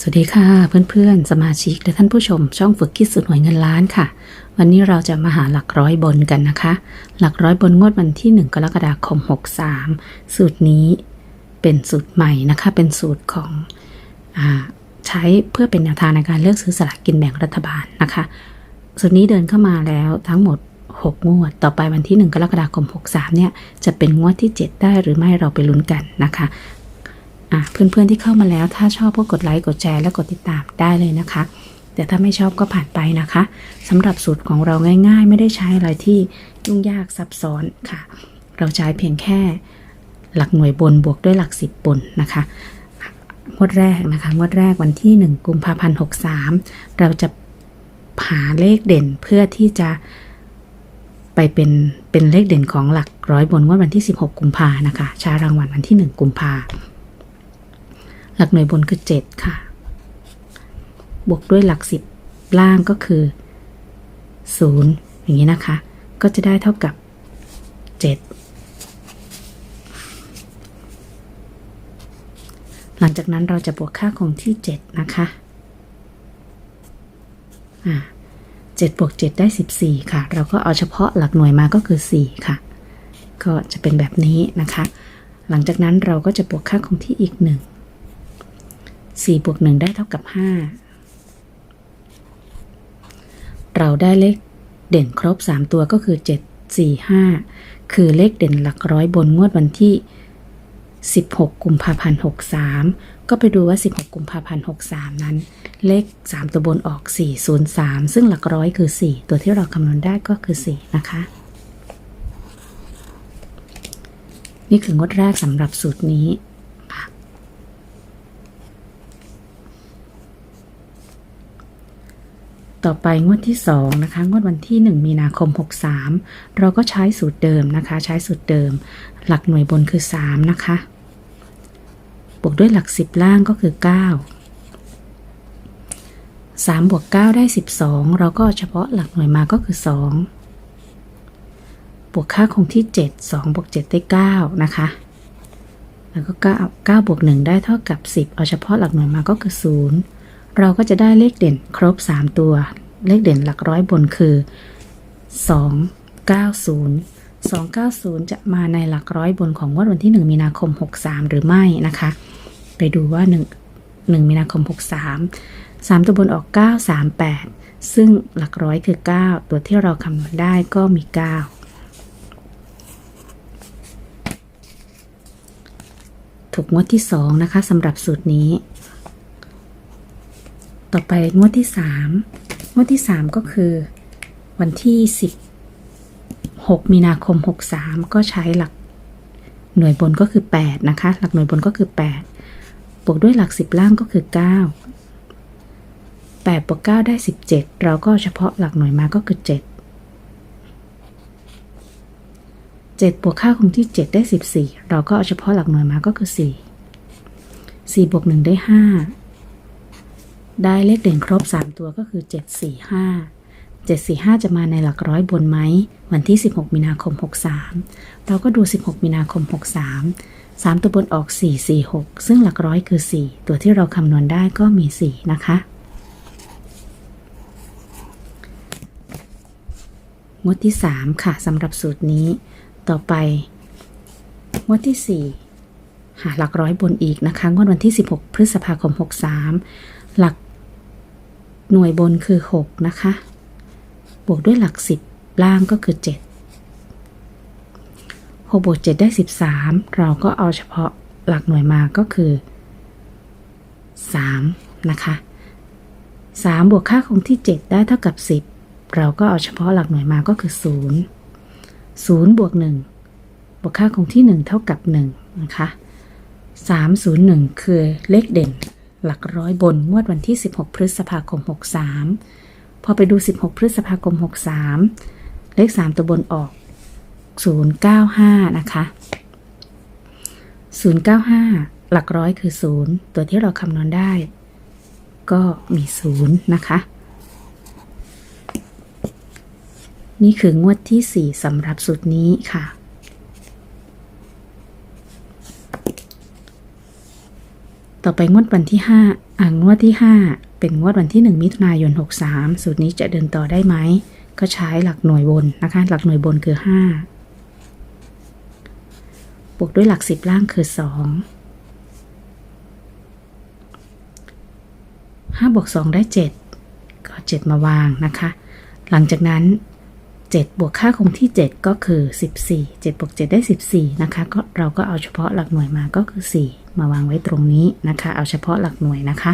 สวัสดีค่ะเพื่อนๆ สมาชิกและท่านผู้ชม ช่องฝึกคิดสุดหวยเงินล้านค่ะ วันนี้เราจะมาหาหลักร้อยบนกันนะคะ หลักร้อยบนงวดวันที่ 1 กรกฎาคม 63 สูตรนี้เป็นสูตรใหม่นะคะ เป็นสูตรของอใช้เพื่อเป็นแนวทางในการเลือกซื้อสลากกินแบ่งรัฐบาลนะคะ สูตรนี้เดินเข้ามาแล้วทั้งหมด 6 งวด ต่อไปวันที่ 1 กรกฎาคม 63 เนี่ยจะเป็นงวดที่ 7 ได้หรือไม่เราไปลุ้นกันนะคะ อะเพื่อนๆที่เข้ามาแล้วถ้าชอบก็กดไลค์กดแชร์และกดติดตามได้เลยนะคะ แต่ถ้าไม่ชอบก็ผ่านไปนะคะสำหรับสูตรของเราง่าย ๆ ไม่ได้ใช้อะไรที่ยุ่งยากซับซ้อนค่ะ เราใช้เพียงแค่หลักหน่วยบนบวกด้วยหลักสิบบนนะคะงวดแรกนะคะงวดแรกวันที่ 1 กุมภาพันธ์63 เราจะหาเลขเด่นเพื่อที่จะไปเป็นเป็นเลขเด่นของหลักร้อยบนงวดวันที่ 16 กุมภานะคะช้รางวัลวันที่ 1 กุมภา หลักหน่วยบนคือ 7 ค่ะ บวกด้วยหลัก 10 ล่างก็คือ 0 อย่างนี้นะคะ ก็จะได้เท่ากับ 7 หลังจากนั้นเราจะบวกค่าคงที่ 7 นะคะอ่า7บวก7ได้ 14 ค่ะ เราก็เอาเฉพาะหลักหน่วยมาก็คือ 4 ค่ะ ก็จะเป็นแบบนี้นะคะ หลังจากนั้นเราก็จะบวกค่าคงที่อีก 1 4บวก1ได้เท่ากับ 5 เราได้เลขเด่นครบ 3 ตัวก็คือ 7 4 5 คือเลขเด่นหลักร้อยบนงวดวันที่ 16 กุมภาพันธ์ 63 ก็ไปดูว่า 16 กุมภาพันธ์ 63 นั้น เลข 3 ตัวบนออก 403 ซึ่งหลักร้อยคือ 4 ตัวที่เราคำนวณได้ก็คือ 4 นะคะ นี่คืองวดแรกสำหรับสูตรนี้ ต่อไปงวดที่2นะคะงวดวันที่ 1 มีนาคม 63 เราก็ใช้สูตรเดิมนะคะ ใช้สูตรเดิม หลักหน่วยบนคือ 3 นะคะ บวกด้วยหลัก 10 ล่างก็คือ 9 3บวก 9 ได้ 12 เราก็เฉพาะหลักหน่วยมาก็คือ 2 บวกค่าคงที่ 7 2บวก7ได้ 9 นะคะ แล้วก็ 9 9บวก 1 ได้เท่ากับ 10 เอาเฉพาะหลักหน่วยมาก็คือ 0 เราก็จะได้เลขเด่นครบ 3 ตัว เลขเด่นหลักร้อยบนคือ 290 290 จะมาในหลักร้อยบนของงวดวันที่ 1 มีนาคม 63 หรือไม่นะคะ ไปดูว่า 1 1 มีนาคม 63 3 ตัวบนออก 938 ซึ่งหลักร้อยคือ 9 ตัวที่เราคำนวณได้ก็มี 9 ถูกงวดที่ 2 นะคะสำหรับสูตรนี้ ต่อไปงวดที่3งวดที่3ก็คือ วันที่16มีนาคม63ก็ใช้หลักหน่วยบนก็คือ8นะคะ หลักหน่วยบนก็คือ8บวกด้วยหลัก10ล่างก็คือ9 8บวก9ได้17เราก็เฉพาะหลักหน่วยมาก็คือ7 7บวกค่าคงที่7ได้14เราก็เอาเฉพาะหลักหน่วยมาก็คือ4 4บวก1ได้5 ได้เลขเด่นครบ 3 ตัวก็คือ 7 4 5 7 4 5 จะมาในหลักร้อยบนไหม วันที่ 16 มีนาคม 63 เราก็ดู 16 มีนาคม 63 3 ตัวบนออก 4 4 6 ซึ่งหลักร้อยคือ 4 ตัวที่เราคำนวณได้ก็มี 4 นะคะ งวดที่ 3 ค่ะสำหรับสูตรนี้ ต่อไป งวดที่ 4 หาหลักร้อยบนอีกนะคะ งวดวันที่ 16 พฤษภาคม 63 หลัก หน่วยบนคือ 6 นะคะ บวกด้วยหลัก 10 ล่างก็คือ 7 6บวก7ได้ 13 เราก็เอาเฉพาะหลักหน่วยมาก็คือ 3 นะคะ 3 บวกค่าคงที่ 7 ได้เท่ากับ 10 เราก็เอาเฉพาะหลักหน่วยมาก็คือ 0 0 บวก 1 บวกค่าคงที่ 1 เท่ากับ 1 นะคะ 301 คือเลขเด่น หลักร้อยบนงวดวันที่ 16 พฤษภาคม 63 พอไปดู 16 พฤษภาคม 63 เลข 3 ตัวบนออก 095 นะคะ 095 หลักร้อยคือ 0 ตัวที่เราคำนวณได้ ก็มี 0 นะคะ นี่คืองวดที่ 4สำหรับสูตรนี้ค่ะ ต่อไปงวดวันที่ 5 อ่างวดที่ 5 เป็นงวดวันที่ 1 มิถุนายน 63 สูตรนี้จะเดินต่อได้ไหม ก็ใช้หลักหน่วยบนนะคะ หลักหน่วยบนคือ 5 บวกด้วยหลัก 10 ล่างคือ 2 5บวก2ได้ 7 ก็ 7 มาวางนะคะ หลังจากนั้น 7 บวกค่าคงที่ 7 ก็คือ 14 7บวก7ได้ 14 นะคะ ก็เราก็เอาเฉพาะหลักหน่วยมาก็คือ 4 มาวางไว้ตรงนี้นะคะ เอาเฉพาะหลักหน่วยนะคะ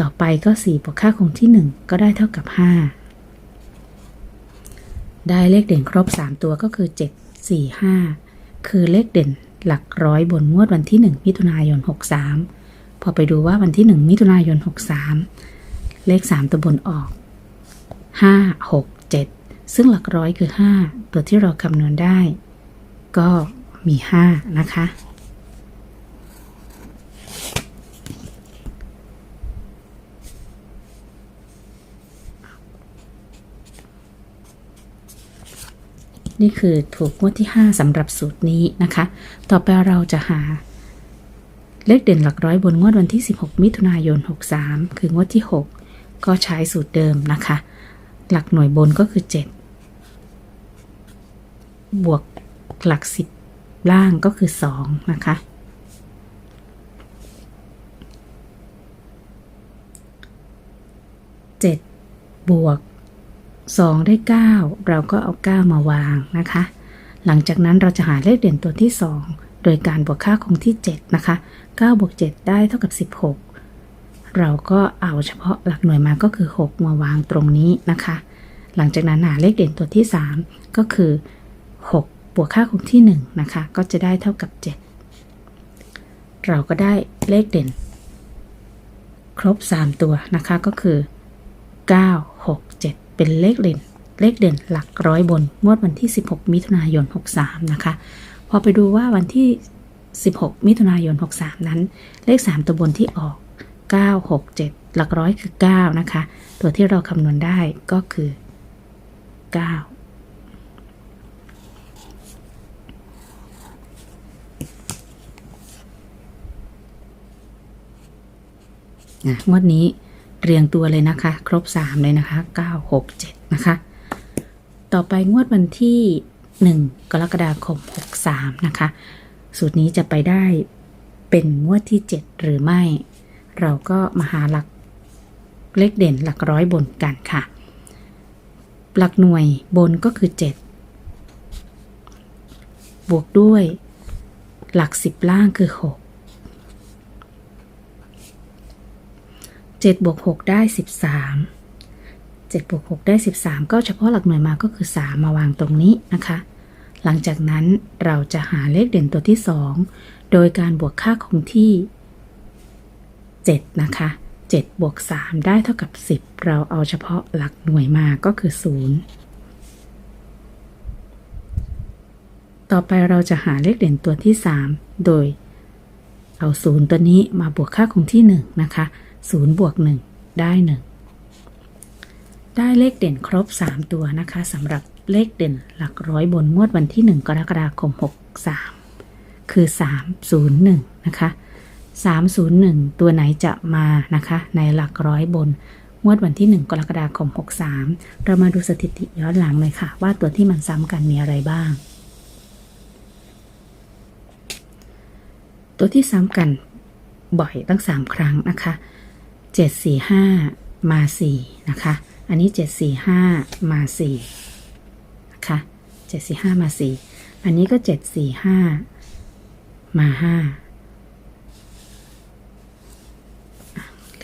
ต่อไปก็ 4 บวกค่าคงที่ 1 ก็ได้เท่ากับ 5 ได้เลขเด่นครบ 3 ตัวก็คือ 7 4 5 คือเลขเด่นหลักร้อยบนงวดวันที่ 1 มิถุนายน 63 พอไปดูว่าวันที่ 1 มิถุนายน 63 เลข 3 ตัวบนออก 5 6 7 ซึ่งหลักร้อยคือ 5 ตัวที่เราคำนวณได้ ก็มี 5 นะคะ นี่คือถูกงวดที่ 5สำหรับสูตรนี้นะคะ ต่อไปเราจะหา เลขเด่นหลักร้อยบนงวดวันที่ 16 มิถุนายน 63 คืองวดที่ 6 ก็ใช้สูตรเดิมนะคะ หลักหน่วยบนก็คือ 7 บวกหลัก 10 ล่างก็คือ 2 นะคะ7บวก 2 ได้ 9 เราก็เอา 9 มาวางนะคะ หลังจากนั้นเราจะหาเลขเด่นตัวที่ 2 โดยการบวกค่าคงที่ 7 นะคะ9บวก7ได้เท่ากับ 16 เราก็เอาเฉพาะหลักหน่วยมาก็คือ 6 มาวางตรงนี้นะคะ หลังจากนั้นหาเลขเด่นตัวที่ 3 ก็คือ 6 บวกค่าคงที่ 1 นะคะ ก็จะได้เท่ากับ 7 เราก็ได้เลขเด่น ครบ 3 ตัวนะคะก็คือ 9 6 7 เป็นเลขเด่นเลขเด่นหลักร้อยบน งวดวันที่ 16 มิถุนายน 63 นะคะ พอไปดูว่าวันที่ 16 มิถุนายน 63 นั้น เลข 3 ตัวบนที่ออก 9 6 7 หลักร้อยคือ 9 นะคะ ตัวที่เราคำนวณได้ก็คือ9นะงวดนี้ เรียงตัวเลยนะคะ ครบ 3 เลยนะคะ 9 6 7 นะคะ ต่อไปงวดวันที่ 1 กรกฎาคม 63 นะคะ สูตรนี้จะไปได้เป็นงวดที่ 7 หรือไม่ เราก็มาหาหลักเลขเด่นหลักร้อยบนกันค่ะ หลักหน่วยบนก็คือ 7 บวกด้วย หลัก 10 ล่างคือ 6 7บวก6ได้ 13 7บวก6ได้ 13 ก็เฉพาะหลักหน่วยมาก็คือ 3 มาวางตรงนี้นะคะ หลังจากนั้นเราจะหาเลขเด่นตัวที่ 2 โดยการบวกค่าคงที่ 7 นะคะ 7บวก3ได้เท่ากับ 10 เราเอาเฉพาะหลักหน่วยมาก็คือ 0 ต่อไปเราจะหาเลขเด่นตัวที่ 3 โดย เอา0ตัวนี้มาบวกค่าคงที่ 1 นะคะ0บวก 1 ได้ 1 ได้เลขเด่นครบ 3 ตัวนะคะสำหรับเลขเด่นหลักร้อยบนงวดวันที่ 1 กรกฎาคม 63 คือ 301 นะคะ 301 ตัวไหนจะมานะคะ ในหลักร้อยบนงวดวันที่ 1 กรกฎาคม 63 เรามาดูสถิติย้อนหลังเลยค่ะ ว่าตัวที่มันซ้ำกันมีอะไรบ้าง ตัวที่ซ้ำกันบ่อยตั้ง 3 ครั้งนะคะ 745 มา 4 นะคะ อันนี้ 745 มา 4 นะคะ 745 มา 4 อันนี้ก็ 745 มา 5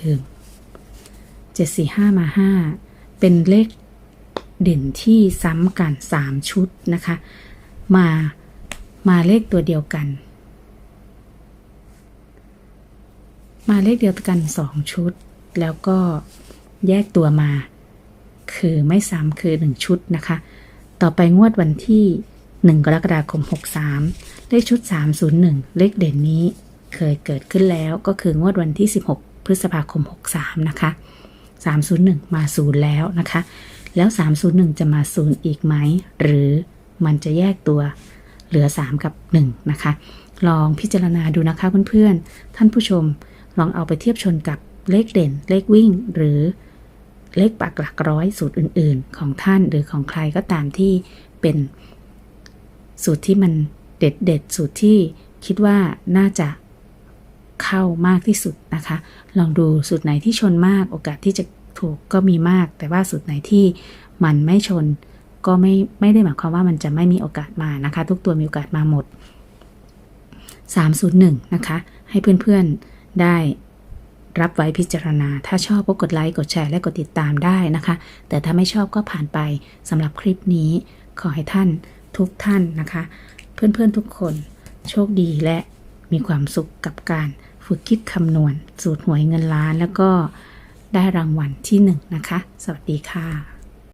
ลืม 745 มา 5 เป็นเลขเด่นที่ซ้ำกัน 3 ชุดนะคะ มา มาเลขตัวเดียวกัน มาเลขเดียวกัน2ชุด แล้วก็แยกตัวมา คือไม่ซ้ำคือ 1 ชุดนะคะ ต่อไปงวดวันที่ 1 กรกฎาคม 63 เลขชุด 301 เลขเด่นนี้เคยเกิดขึ้นแล้วก็คืองวดวันที่ 16 พฤษภาคม 63 นะคะ 301 มา0แล้วนะคะ แล้ว 301 จะมา0อีกไหม หรือมันจะแยกตัวเหลือ 3 กับ 1 นะคะ ลองพิจารณาดูนะคะเพื่อนๆ ท่านผู้ชม ลองเอาไปเทียบชนกับเลขเด่น เลขวิ่ง หรือเลขปักหลักร้อยสูตรอื่น ๆ ของท่านหรือของใครก็ตามที่เป็นสูตรที่มันเด็ดเด็ดสูตรที่คิดว่าน่าจะเข้ามากที่สุดนะคะ ลองดูสูตรไหนที่ชนมากโอกาสที่จะถูกก็มีมาก แต่ว่าสูตรไหนที่มันไม่ชนก็ไม่ไม่ได้หมายความว่ามันจะไม่มีโอกาสมานะคะ ทุกตัวมีโอกาสมาหมด 301 นะคะ ให้เพื่อนๆ ได้รับไว้พิจารณา ถ้าชอบก็กดไลค์ กดแชร์ และกดติดตามได้นะคะ แต่ถ้าไม่ชอบก็ผ่านไปสำหรับคลิปนี้ ขอให้ท่านทุกท่านนะคะ เพื่อนๆทุกคนโชคดีและมีความสุขกับการฝึกคิดคำนวณ สูตรหวยเงินล้าน แล้วก็ได้รางวัลที่หนึ่งนะคะ สวัสดีค่ะ